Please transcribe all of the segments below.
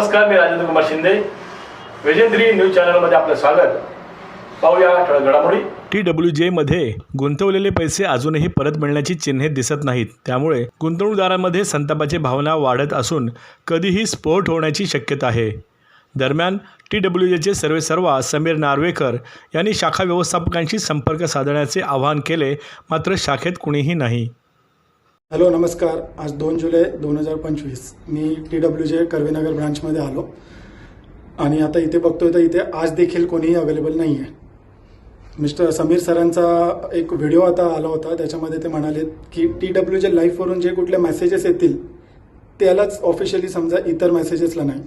नमस्कार मी राजेंद्र कुमार शिंदे. वेजेंद्री न्यूज चॅनलमध्ये आपलं स्वागत. पाहूया ठळक घडामोडी. टी डब्ल्यू जेमध्ये गुंतवलेले पैसे अजूनही परत मिळण्याची चिन्हे दिसत नाहीत. त्यामुळे गुंतवणूकदारांमध्ये संतापाची भावना वाढत असून कधीही स्फोट होण्याची शक्यता आहे. दरम्यान टी डब्ल्यू जेचे सर्वेसर्वा समीर नार्वेकर यांनी शाखा व्यवस्थापकांशी संपर्क साधण्याचे आवाहन केले मात्र शाखेत कुणीही नाही. हॅलो नमस्कार. आज दोन जुलै दोन हजार पंचवीस. मी टी डब्ल्यू जे कर्वेनगर ब्रांचमध्ये आलो. आणि आता इथे बघतोय तर इथे आज देखील कोणीही अवेलेबल नाही आहे मिस्टर समीर सरांचा एक व्हिडिओ आता आला होता. त्याच्यामध्ये ते म्हणाले की टी डब्ल्यू जे लाईफवरून जे कुठले मेसेजेस येतील त्यालाच ऑफिशियली समजा इतर मेसेजेसला नाही.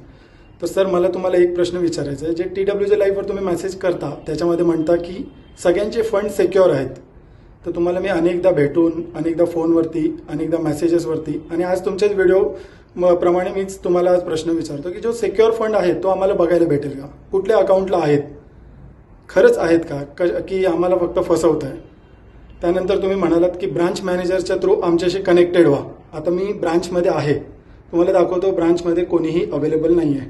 तर सर मला तुम्हाला एक प्रश्न विचारायचा आहे. जे टी डब्ल्यू जे लाईफवर तुम्ही मेसेज करता त्याच्यामध्ये म्हणता की सगळ्यांचे फंड सेक्युअर आहेत. तर तुम्हाला मी अनेकदा भेटून अनेकदा फोनवरती अनेकदा मेसेजेसवरती आणि आज तुमच्याच व्हिडिओ म- प्रमाणे मीच तुम्हाला आज प्रश्न विचारतो की जो सेक्युअर फंड आहे तो आम्हाला बघायला भेटेल का? कुठल्या अकाउंटला आहेत? खरंच आहेत का? क- की आम्हाला फक्त फसवत आहे त्यानंतर तुम्ही म्हणालात की ब्रांच मॅनेजरच्या थ्रू आमच्याशी कनेक्टेड व्हा. आता मी ब्रांचमध्ये आहे. तुम्हाला दाखवतो ब्रांचमध्ये कोणीही अवेलेबल नाही आहे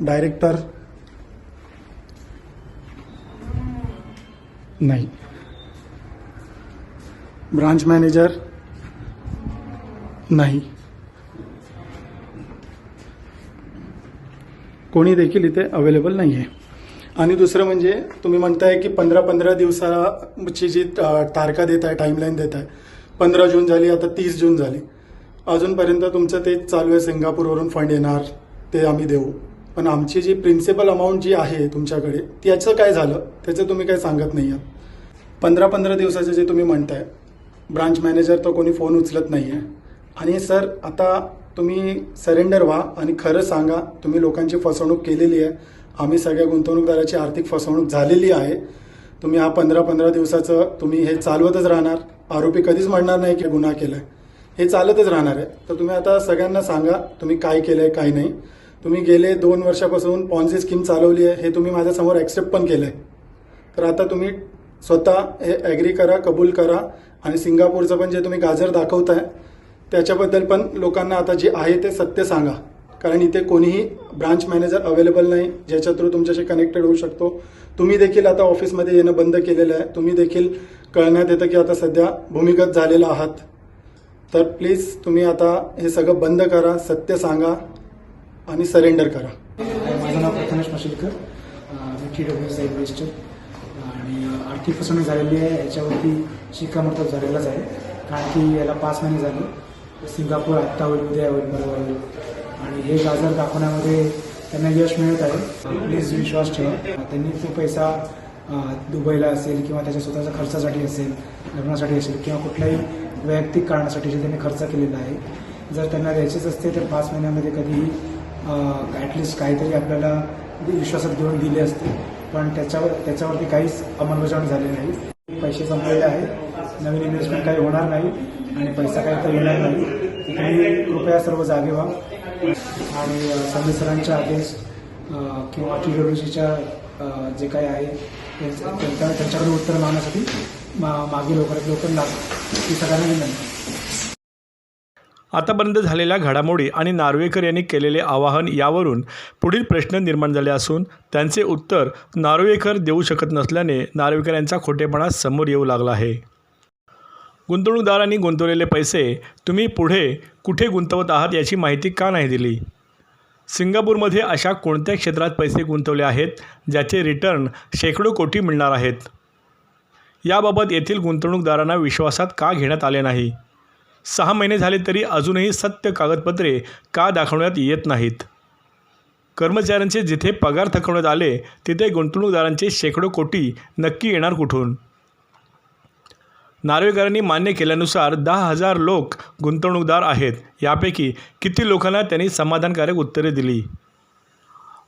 डायरेक्टर नाही. ब्रांच मॅनेजर नाही. कोणी देखील इथे अवेलेबल नाही आहे आणि दुसरं म्हणजे तुम्ही म्हणताय की पंधरा पंधरा दिवसाची जी तारखा देत आहे टाईमलाईन देत आहे पंधरा जून झाली आता तीस जून झाली. अजूनपर्यंत तुमचं ते चालू आहे सिंगापूरवरून फंड येणार ते आम्ही देऊ. पण आमची जी प्रिन्सिपल अमाऊंट जी आहे तुमच्याकडे त्याचं काय झालं? त्याचं तुम्ही काय सांगत नाही आहात? पंधरा पंधरा दिवसाचे जे तुम्ही म्हणताय ब्रांच मॅनेजर तर कोणी फोन उचलत नाही आहे आणि सर आता तुम्ही सरेंडर व्हा आणि खरं सांगा तुम्ही लोकांची फसवणूक केलेली आहे. आम्ही सगळ्या गुंतवणूकदाराची आर्थिक फसवणूक झालेली आहे. तुम्ही हा पंधरा पंधरा दिवसाचं तुम्ही हे चालवतच राहणार. आरोपी कधीच म्हणणार नाही की गुन्हा केला आहे हे चालतच राहणार आहे. तर तुम्ही आता सगळ्यांना सांगा तुम्ही काय केलं आहे काय नाही. तुम्ही गेले दोन वर्षापासून पॉन्सी स्कीम चालवली आहे हे तुम्ही माझ्यासमोर ॲक्सेप्ट पण केलं आहे तर आता तुम्ही स्वतः हे ॲग्री करा कबूल करा आणि सिंगापूरचं पण जे तुम्ही गाजर दाखवताय त्याच्याबद्दल पण लोकांना आता जे आहे ते सत्य सांगा. कारण इथे कोणीही ब्रांच मॅनेजर अवेलेबल नाही ज्याच्या थ्रू तुमच्याशी कनेक्टेड होऊ शकतो. तुम्ही देखील आता ऑफिसमध्ये येणं बंद केलेलं आहे. तुम्ही देखील कळण्यात येतं की आता सध्या भूमिगत झालेला आहात. तर प्लीज तुम्ही आता हे सगळं बंद करा सत्य सांगा. आणि सरेंडर करा. माझं नाव प्रथमेश मशिलकर मी टी डब्ल्यू साईड रजिस्टर आणि आर्थिक फसवणूक झालेली आहे. याच्यावरती शिक्कामोर्तब झालेलाच आहे. कारण की याला पाच महिने झाले. सिंगापूर आत्ता होईल उद्या होईल बरोबर होईल आणि हे गाजर दाखवण्यामध्ये त्यांना यश मिळत आहे. प्लीज विश्वास ठेवा. त्यांनी तो पैसा दुबईला असेल किंवा त्याच्या स्वतःच्या खर्चासाठी असेल लग्नासाठी असेल किंवा कुठल्याही वैयक्तिक कारणासाठी जे त्यांनी खर्च केलेला आहे. जर त्यांना द्यायचेच असते तर पाच महिन्यामध्ये कधीही ॲटलिस्ट काहीतरी आपल्याला म्हणजे विश्वासात घेऊन दिले असते. पण त्याच्यावर त्याच्यावरती काहीच अंमलबजावणी झाली नाही. पैसे संपलेले आहेत. नवीन इन्व्हेस्टमेंट काही होणार नाही. आणि पैसा काही तर येणार नाही. तुम्ही कृपया सर्व जागे व्हा. आणि संजय सरांच्या आदेश किंवा टी जे काही आहे त्यांच्या- त्यांच्याकडे उत्तर मागण्यासाठी मा- मागे लवकरात लवकर लागतं ही सगळ्यांना विनंती. आतापर्यंत झालेल्या घडामोडी आणि नार्वेकर यांनी केलेले आवाहन यावरून पुढील प्रश्न निर्माण झाले असून त्यांचे उत्तर नार्वेकर देऊ शकत नसल्याने नार्वेकर यांचा खोटेपणा समोर येऊ लागला आहे. गुंतवणूकदारांनी गुंतवलेले पैसे तुम्ही पुढे कुठे गुंतवत आहात याची माहिती का नाही दिली? सिंगापूरमध्ये अशा कोणत्या क्षेत्रात पैसे गुंतवले आहेत ज्याचे रिटर्न शेकडो कोटी मिळणार आहेत? याबाबत येथील गुंतवणूकदारांना विश्वासात का घेण्यात आले नाही? सहा महिने झाले तरी अजूनही सत्य कागदपत्रे का दाखवण्यात येत नाहीत? कर्मचाऱ्यांचे जिथे पगार थकवण्यात आले तिथे गुंतवणूकदारांचे शेकडो कोटी नक्की येणार कुठून? नार्वेकरांनी मान्य केल्यानुसार दहा हजार लोक गुंतवणूकदार आहेत. यापैकी किती लोकांना त्यांनी समाधानकारक उत्तरे दिली?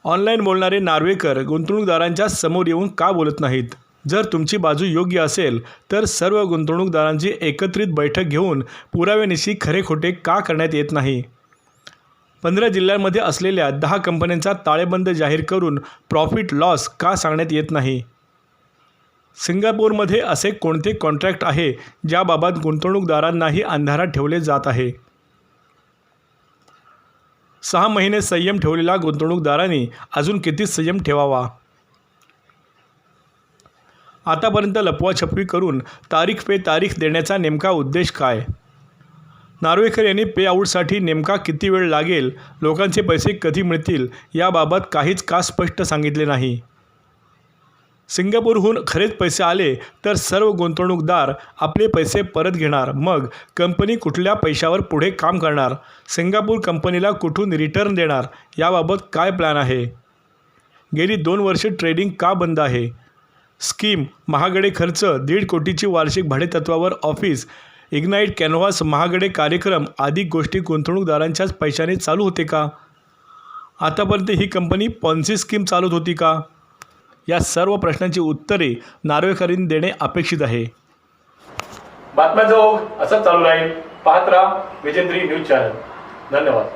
ऑनलाईन बोलणारे नार्वेकर गुंतवणूकदारांच्या समोर येऊन का बोलत नाहीत? जर तुमची बाजू योग्य असेल तर सर्व गुंतवणूकदारांची एकत्रित बैठक घेऊन पुराव्यानिशी खरे खोटे का करण्यात येत नाही? पंधरा जिल्ह्यांमध्ये असलेल्या दहा कंपन्यांचा ताळेबंद जाहीर करून प्रॉफिट लॉस का सांगण्यात येत नाही? सिंगापूरमध्ये असे कोणते कॉन्ट्रॅक्ट आहे ज्याबाबत गुंतवणूकदारांनाही अंधारात ठेवले जात आहे? सहा महिने संयम ठेवलेल्या गुंतवणूकदारांनी अजून किती संयम ठेवावा? आतापर्यंत लपवाछपवी करून तारीख पे तारीख देण्याचा नेमका उद्देश काय? नार्वेकर यांनी पे आऊटसाठी नेमका किती वेळ लागेल? लोकांचे पैसे कधी मिळतील? याबाबत काहीच का स्पष्ट सांगितले नाही? सिंगापूरहून खरेच पैसे आले तर सर्व गुंतवणूकदार आपले पैसे परत घेणार. मग कंपनी कुठल्या पैशावर पुढे काम करणार? सिंगापूर कंपनीला कुठून रिटर्न देणार? याबाबत काय प्लॅन आहे? गेली दोन वर्षे ट्रेडिंग का बंद आहे? स्कीम महागडे खर्च दीड कोटीची वार्षिक भाडेतत्वावर ऑफिस इग्नाईट कॅनव्हास महागडे कार्यक्रम आदी गोष्टी गुंतवणूकदारांच्याच पैशाने चालू होते का? आतापर्यंत ही कंपनी पॉन्सी स्कीम चालवत होती का? या सर्व प्रश्नांची उत्तरे नार्वेकरीन देणे अपेक्षित आहे. बातम्या ओघ असंच चालू राहील. पाहत राहा विजेंद्री न्यूज चॅनल. धन्यवाद.